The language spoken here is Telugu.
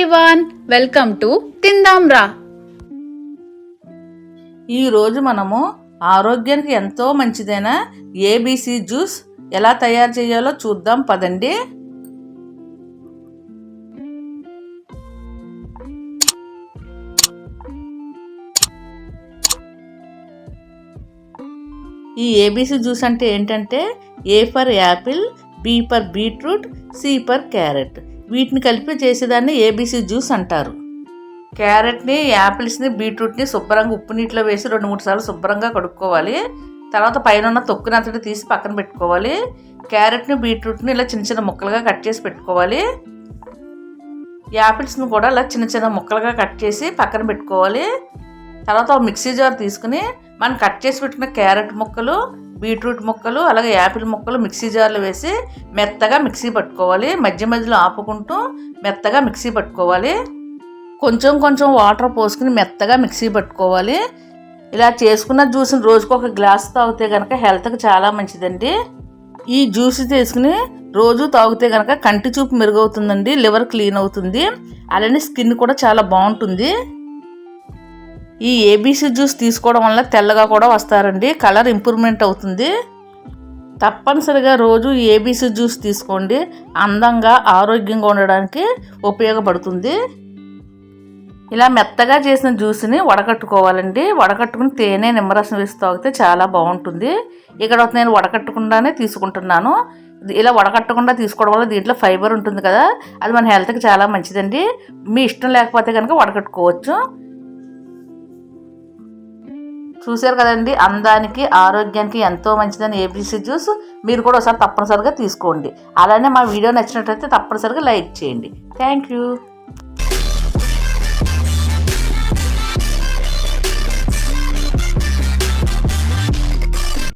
ఎవ్రీవాన్ వెల్కమ్ టు తిందాం రా ఈరోజు మనము ఆరోగ్యానికి ఎంతో మంచిదైన ఏబీసీ జ్యూస్ ఎలా తయారు చేయాలో చూద్దాం పదండి. ఈ ఏబీసీ జ్యూస్ అంటే ఏంటంటే A for apple B for beetroot C for carrot. వీటిని కలిపి చేసేదాన్ని ఏబీసీ జ్యూస్ అంటారు. క్యారెట్ని యాపిల్స్ని బీట్రూట్ని శుభ్రంగా ఉప్పు నీటిలో వేసి రెండు మూడు సార్లు శుభ్రంగా కడుక్కోవాలి. తర్వాత పైన ఉన్న తొక్కునంతటి తీసి పక్కన పెట్టుకోవాలి. క్యారెట్ని బీట్రూట్ని ఇలా చిన్న చిన్న ముక్కలుగా కట్ చేసి పెట్టుకోవాలి. యాపిల్స్ని కూడా ఇలా చిన్న చిన్న ముక్కలుగా కట్ చేసి పక్కన పెట్టుకోవాలి. తర్వాత మిక్సీ జార్ తీసుకుని మనం కట్ చేసి పెట్టుకున్న క్యారెట్ ముక్కలు బీట్రూట్ ముక్కలు అలాగే యాపిల్ ముక్కలు మిక్సీ జార్లో వేసి మెత్తగా మిక్సీ పట్టుకోవాలి. మధ్య మధ్యలో ఆపుకుంటూ మెత్తగా మిక్సీ పట్టుకోవాలి. కొంచెం కొంచెం వాటర్ పోసుకుని మెత్తగా మిక్సీ పట్టుకోవాలి. ఇలా చేసుకున్న జ్యూస్ని రోజుకు ఒక గ్లాస్ తాగితే కనుక హెల్త్కి చాలా మంచిదండి. ఈ జ్యూస్ తీసుకుని రోజు తాగితే కనుక కంటి చూపు మెరుగవుతుందండి లివర్ క్లీన్ అవుతుంది. అలానే స్కిన్ కూడా చాలా బాగుంటుంది. ఈ ఏబీసీ జ్యూస్ తీసుకోవడం వల్ల తెల్లగా కూడా వస్తారండి. కలర్ ఇంప్రూవ్మెంట్ అవుతుంది. తప్పనిసరిగా రోజు ఏబీసీ జ్యూస్ తీసుకోండి. అందంగా ఆరోగ్యంగా ఉండడానికి ఉపయోగపడుతుంది. ఇలా మెత్తగా చేసిన జ్యూస్ని వడకట్టుకోవాలండి. వడకట్టుకుని తేనె నిమ్మరసం వేసి తాగితే చాలా బాగుంటుంది. ఇక్కడ నేను వడకట్టకుండానే తీసుకుంటున్నాను. ఇలా వడకట్టకుండా తీసుకోవడం వల్ల దీంట్లో ఫైబర్ ఉంటుంది కదా. అది మన హెల్త్కి చాలా మంచిదండి. మీ ఇష్టం లేకపోతే కనుక వడకట్టుకోవచ్చు. చూశారు కదండి అందానికి ఆరోగ్యానికి ఎంతో మంచిదని ఏబీసీ జ్యూస్ మీరు కూడా ఒకసారి తప్పనిసరిగా తీసుకోండి. అలానే మా వీడియో నచ్చినట్లయితే తప్పనిసరిగా లైక్ చేయండి. Thank you